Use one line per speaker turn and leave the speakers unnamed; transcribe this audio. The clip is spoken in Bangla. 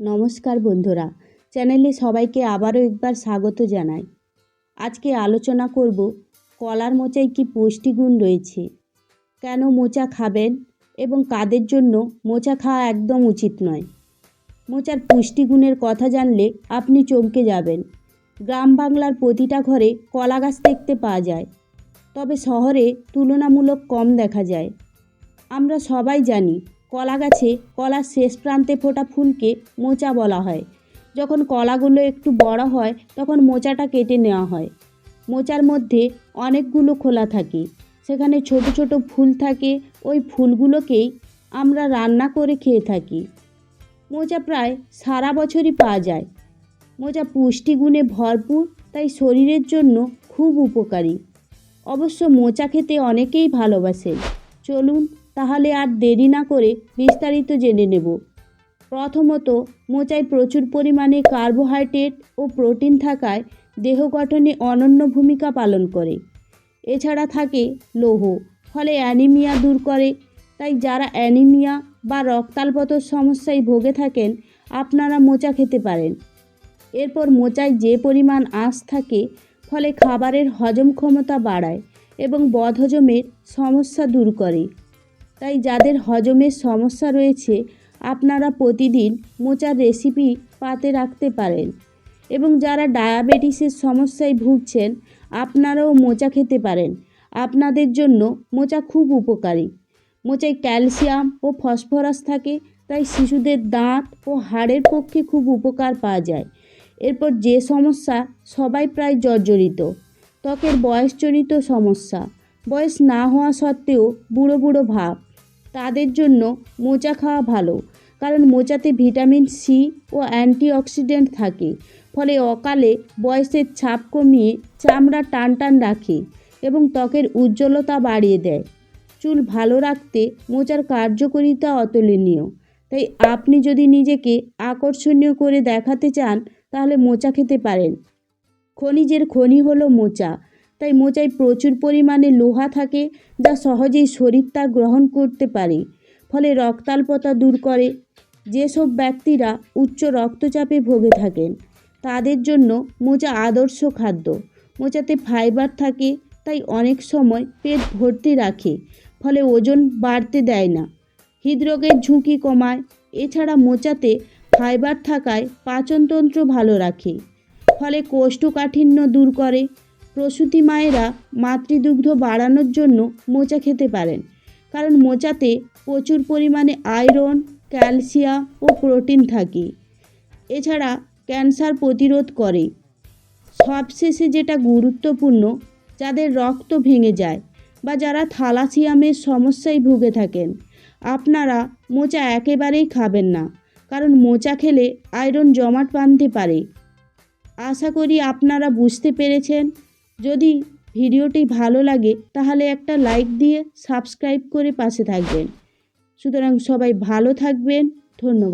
নমস্কার বন্ধুরা, চ্যানেলে সবাইকে আবারও একবার স্বাগত জানাই। আজকে আলোচনা করব কলার মোচায় কি পুষ্টিগুণ রয়েছে, কেন মোচা খাবেন এবং কাদের জন্য মোচা খাওয়া একদম উচিত নয়। মোচার পুষ্টিগুণের কথা জানলে আপনি চমকে যাবেন। গ্রাম বাংলার প্রতিটা ঘরে কলা গাছ দেখতে পাওয়া যায়, তবে শহরে তুলনামূলক কম দেখা যায়। আমরা সবাই জানি কলা গাছে কলার শেষ প্রান্তে ফোটা ফুলকে মোচা বলা হয়। যখন কলাগুলো একটু বড় হয়, তখন মোচাটা কেটে নেওয়া হয়। মোচার মধ্যে অনেকগুলো খোলা থাকে। সেখানে ছোট ছোট ফুল থাকে। ওই ফুলগুলোকেই আমরা রান্না করে খেয়ে থাকি। মোচা প্রায় সারা বছরই পাওয়া যায়। মোচা পুষ্টিগুণে ভরপুর, তাই শরীরের জন্য খুব উপকারী। অবশ্য মোচা খেতে অনেকেই ভালোবাসে চলুন তাহলে আর দেরি না করে বিস্তারিত জেনে নেব। প্রথমত, মোচায় প্রচুর পরিমাণে কার্বোহাইড্রেট ও প্রোটিন থাকায় দেহ গঠনে অনন্য ভূমিকা পালন করে। এছাড়া থাকে লৌহ, ফলে অ্যানিমিয়া দূর করে। তাই যারা অ্যানিমিয়া বা রক্তাল্পতার সমস্যায় ভোগে থাকেন, আপনারা মোচা খেতে পারেন। এরপর মোচায় যে পরিমাণ আঁশ থাকে, ফলে খাবারের হজম ক্ষমতা বাড়ায় এবং বদহজমের সমস্যা দূর করে। তাই যাদের হজমের সমস্যা রয়েছে, আপনারা প্রতিদিন মোচার রেসিপি পাতে রাখতে পারেন। এবং যারা ডায়াবেটিসের সমস্যায় ভুগছেন, আপনারাও মোচা খেতে পারেন। আপনাদের জন্য মোচা খুব উপকারী। মোচায় ক্যালসিয়াম ও ফসফরাস থাকে, তাই শিশুদের দাঁত ও হাড়ের পক্ষে খুব উপকার পাওয়া যায়। এরপর যে সমস্যা সবাই প্রায় জর্জরিত। ত্বকের বয়সজনিত সমস্যা। বয়স না হওয়া সত্ত্বেও বুড়ো বুড়ো ভাব। তাদের জন্য মোচা খাওয়া ভালো, কারণ মোচাতে ভিটামিন সি ও অ্যান্টিঅক্সিডেন্ট থাকে। ফলে অকালে বয়সের ছাপ কমিয়ে চামড়া টান টান রাখে এবং ত্বকের উজ্জ্বলতা বাড়িয়ে দেয়। চুল ভালো রাখতে মোচার কার্যকারিতা অতুলনীয়। তাই আপনি যদি নিজেকে আকর্ষণীয় করে দেখাতে চান, তাহলে মোচা খেতে পারেন। খনিজের খনি হলো মোচা। তাই মোচায় প্রচুর পরিমাণে লোহা থাকে যা সহজেই শরীর তা গ্রহণ করতে পারে, ফলে রক্তাল্পতা দূর করে। যেসব ব্যক্তিরা উচ্চ রক্তচাপে ভোগে থাকেন, তাদের জন্য মোচা আদর্শ খাদ্য। মোচাতে ফাইবার থাকে, তাই অনেক সময় পেট ভর্তি রাখে, ফলে ওজন বাড়তে দেয় না। হৃদরোগের ঝুঁকি কমায়, এছাড়া মোচাতে ফাইবার থাকায় পাচনতন্ত্র ভালো রাখে, ফলে কোষ্ঠকাঠিন্য দূর করে। প্রসূতি মায়েরা মাতৃদুগ্ধ বাড়ানোর জন্য মোচা খেতে পারেন। কারণ মোচাতে প্রচুর পরিমাণে আয়রন, ক্যালসিয়াম ও প্রোটিন থাকে। এছাড়া ক্যান্সার প্রতিরোধ করে। সবশেষে যেটা গুরুত্বপূর্ণ, যাদের রক্ত ভেঙে যায় বা যারা থালাসিয়ামের সমস্যায় ভুগে থাকেন, আপনারা মোচা একেবারেই খাবেন না, কারণ মোচা খেলে আয়রন জমাট বাঁধতে পারে। আশা করি আপনারা বুঝতে পেরেছেন। যদি ভিডিওটি ভালো লাগে, তাহলে একটা লাইক দিয়ে সাবস্ক্রাইব করে পাশে থাকবেন। সুতরাং সবাই ভালো থাকবেন। ধন্যবাদ।